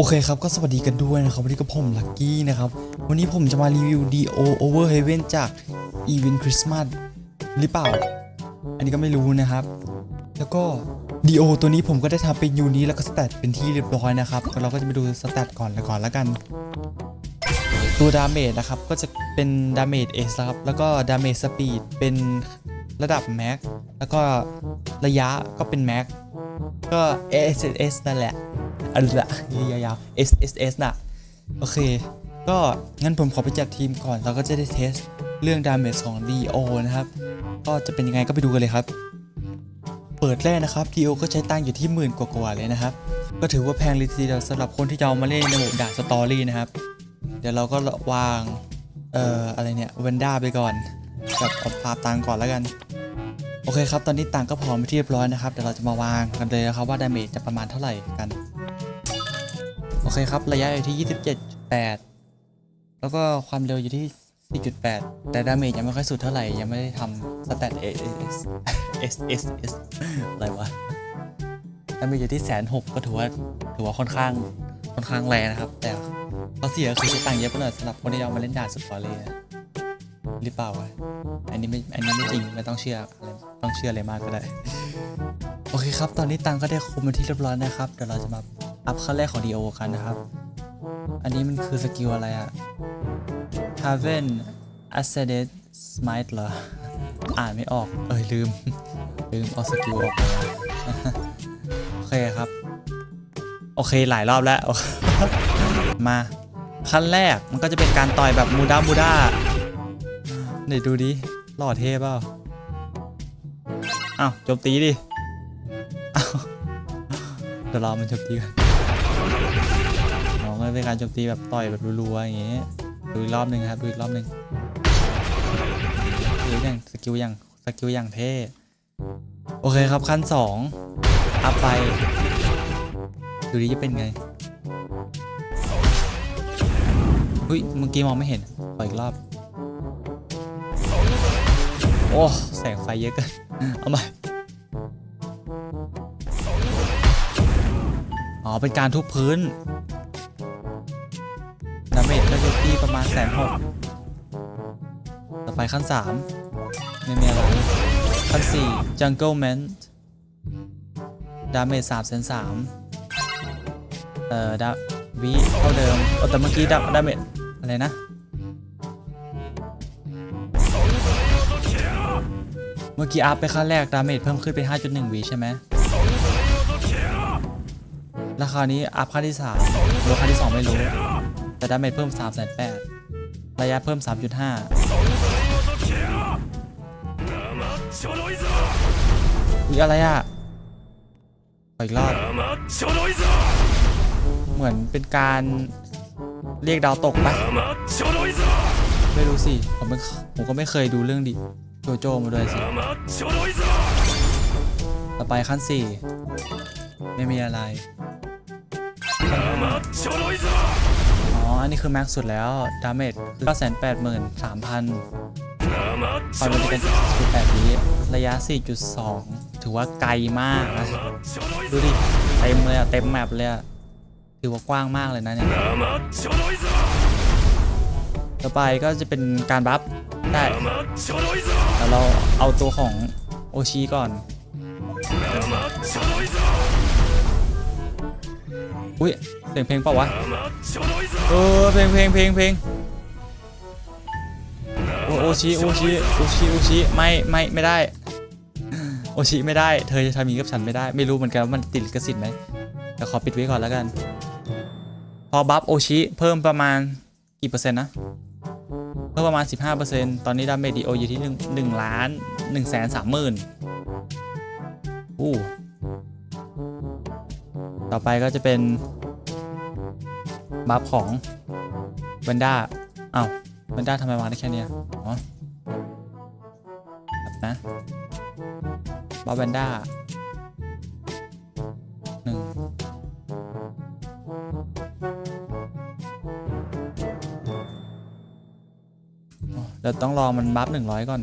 โอเคครับ ก็สวัสดีกันด้วยนะครับ วันนี้ก็ผมลักกี้นะครับ วันนี้ผมจะมารีวิว DO Over Heaven จาก Event Christmas หรือเปล่า อันนี้ก็ไม่รู้นะครับ แล้วก็ DO ตัวนี้ผมก็ได้ทำเป็นยูนี้แล้วก็สแตทเป็นที่เรียบร้อยนะครับเราก็จะไปดูสแตทก่อนแล้วก่อนแล้วกัน ตัวดาเมจนะครับ ก็จะเป็นดาเมจ S ครับ แล้วก็ดาเมจสปีดเป็นระดับแม็กแล้วก็ระยะก็เป็นแม็กก็ S นั่นแหละ อันละยาวๆ S S S น่ะ โอเค ก็งั้นผมขอไปจัดทีมก่อน เราก็จะได้เทสเรื่องดาเมจของ DO นะครับ ก็จะเป็นยังไงก็ไปดูกันเลยครับ เปิดแรกนะครับ DO ก็ใช้ตั้งอยู่ที่หมื่นกว่าๆเลยนะครับ ก็ถือว่าแพงเลยทีเดียวสำหรับคนที่จะเอามาเล่นในโหมดด่าสตอรี่นะครับ เดี๋ยวเราก็วาง เอ่อ อะไรเนี่ยเวนด้าไปก่อนกับเอาปาตังก่อนแล้วกันโอเคครับ ตอนนี้ตังก็พร้อมไปเรียบร้อยนะครับ เดี๋ยวเราจะมาวางกันเลยนะครับว่าดาเมจจะประมาณเท่าไหร่กัน เคครับระยะอยู่ที่ 27.8 แล้วก็ความเร็วอยู่ที่ 4.8 แต่ดาเมจยังไม่ค่อยสุดเท่าไหร่ ยังไม่ได้ทำสแตท S S S S อสเอสอะไรวะดาเมจอยู่ที่แสนหกก็ถือว่าถือว่าค่อนข้างค่อนข้างแรงนะครับ แต่ข้อเสียคือใช้ตังค์เยอะไปหน่อยสำหรับคนที่เอามาเล่นด่านสปอร์เลยหรือเปล่าวะอันนี้ไม่อันนี้ไม่จริงไม่ต้องเชื่ออะไรต้องเชื่ออะไรมากก็ได้ โอเคครับ ตอนนี้ตังก็ได้คุมเป็นที่เรียบร้อยนะครับ เดี๋ยวเราจะมา อัพขั้นแรกของ DO กันนะครับ อันนี้มันคือสกิลอะไรอะ Haven Ascended Smite เหรอ อ่านไม่ออก เอ้ยลืม ลืมเอาสกิลออกมาโอเคครับ โอเคหลายรอบแล้ว มาขั้นแรกมันก็จะเป็นการต่อยแบบมูด้ามูด้าไหนดูดิหล่อเท่เปล่าอ้าวจมตีดิอ้าวเดี๋ยวรอมันจมตีกัน น้องก็เป็นการโจมตีแบบต่อยแบบรัวๆอย่างเงี้ยดูอีกรอบหนึ่งครับดูอีกรอบหนึ่งดูอย่างสกิลอย่างสกิลอย่างเท่โอเคครับขั้นสองอัพไปดูดิจะเป็นไงอุ้ยเมื่อกี้มองไม่เห็นขออีกรอบ โอ้ แสงไฟเยอะเกิน เอาใหม่ อ๋อ เป็นการทุบพื้น ดาเมจก็อยู่ที่ประมาณแสนหกต่อไปขั้น 3 ไม่มีอะไร ขั้น 4 Jungle Man ดาเมจ3แสน3เอ่อดาวิเท่าเดิมโอ้แต่เมื่อกี้ดาดาเมจอะไรนะ เมื่อกี้อัพไปขั้นแรก ดาเมจเพิ่มขึ้นเป็น 5.1วิใช่ไหม ราคราวนี้อัพขั้นที่3หรือขั้นที่ 2 ไม่รู้ แต่ดาเมจเพิ่ม 3 8 0 0 0ระยะเพิ่ม 3.5อุ๊ยอะไรอะออีกรอบเหมือนเป็นการเรียกดาวตกปะไม่รู้สิ ผมไม่ผมก็ไม่เคยดูเรื่องดิโจโจมาด้วยสิ ต่อไปขั้น 4 ไม่มีอะไร อ๋อ อันนี้คือแม็กซ์สุดแล้ว ดาเมจคือ983,000ความเร็วจะเป็น18วิระยะ 4.2 ถือว่าไกลมากนะ ดูดิ เต็มเลยอะเต็มแมปเลยอะถือว่ากว้างมากเลยนะเนี่ย ต่อไปก็จะเป็นการบัฟได้แต่เราเอาตัวของโอชิก่อน อุ้ยเสียงเพลงเปล่าวะเออเพลงเพลงเพลงเพลงโอโอชิโอชิโอชิโอชิไม่ไม่ไม่ได้ โอชิไม่ได้ เธอจะทำอย่างนี้กับฉันไม่ได้ ไม่รู้เหมือนกันว่ามันติดลิขสิทธิ์ไหมแต่ขอปิดไว้ก่อนแล้วกัน พอบัฟโอชิเพิ่มประมาณกี่เปอร์เซ็นต์นะ เพิ่มประมาณ 15%ตอนนี้ดาเมจดีโออยู่ที่1 1ล้าน1แสนสามหมื่นอู้ ต่อไปก็จะเป็นบัฟของเวนด้าอ้าวเวนด้าทำไมวางได้แค่นี้อ๋อแบบนะบัฟเวนด้าหนึ่งเดี๋ยวต้องรอมันบัฟ100ก่อน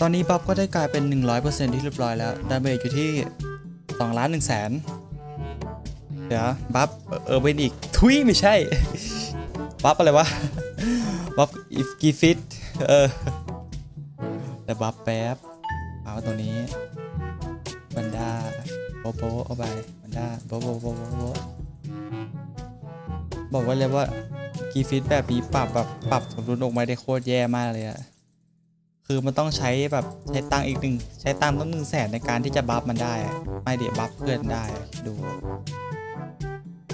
ตอนนี้บัฟก็ได้กลายเป็น 100%ที่เรียบร้อยแล้ว ดาเมจอยู่ที่ 2ล้าน1แสนเดี๋ยวบัฟเออเวนอีกทุยไม่ใช่ บัฟอะไรวะ บัฟอีฟกีฟิตเออแต่บัฟแป๊บเอาตรงนี้บันดาโบะโบะเอาไปบันดาโบะโบะโบะโบโบะบอกไว้เลยว่ากีฟิตแบบนี้ปรับแบบปรับสมดุลออกมาได้โคตรแย่มากเลยอะ คือมันต้องใช้แบบใช้ตังอีกหนึ่งใช้ตังต้องหนึ่งแสนในการที่จะบัฟมันได้ ไม่เดี๋ยวบัฟเพื่อนได้ดู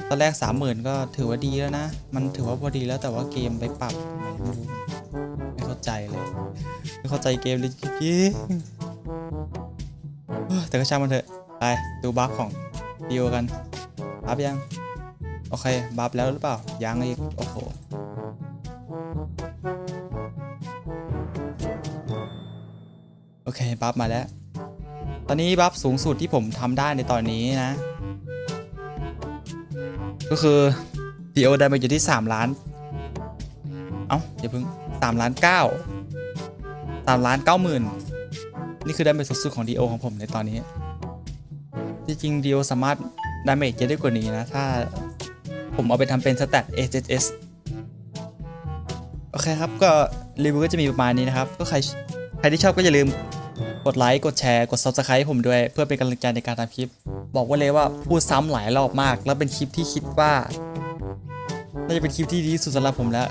ตอนแรกสามหมื่นก็ถือว่าดีแล้วนะ มันถือว่าพอดีแล้วแต่ว่าเกมไปปรับไม่รู้ไม่เข้าใจเลย ไม่เข้าใจเกมเลยจริงแต่ก็ช่างมันเถอะไปดูบัฟของดิวกันบัฟยัง โอเคบัฟแล้วหรือเปล่ายังอีกโอ้โห โอเคบัฟมาแล้ว ตอนนี้บัฟสูงสุดที่ผมทำได้ในตอนนี้นะ ก็คือ DO ได้มาอยู่ที่ 3 ล้าน เอ้าอย่าเพิ่ง3ล้าน9 3ล้าน9หมื่นนี่คือได้เป็นสุดของ DO ของผมในตอนนี้ จริงๆ DO สามารถดาเมจเยอะได้กว่านี้นะ ถ้าผมเอาไปทำเป็นสแตท HSS โอเคครับ ก็รีวิวก็จะมีประมาณนี้นะครับ ก็ใครใครที่ชอบก็อย่าลืม กดไลค์ กดแชร์ กด Subscribe ผมด้วย เพื่อเป็นกำลังใจในการทำคลิป บอกไว้เลยว่าพูดซ้ำหลายรอบมาก แล้วเป็นคลิปที่คิดว่า น่าจะเป็นคลิปที่ดีสุดสำหรับผมแล้ว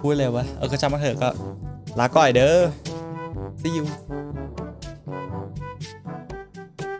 พูดเลยวะ เออก็จำมาเถอะก็ลาก่อยเด้อ see you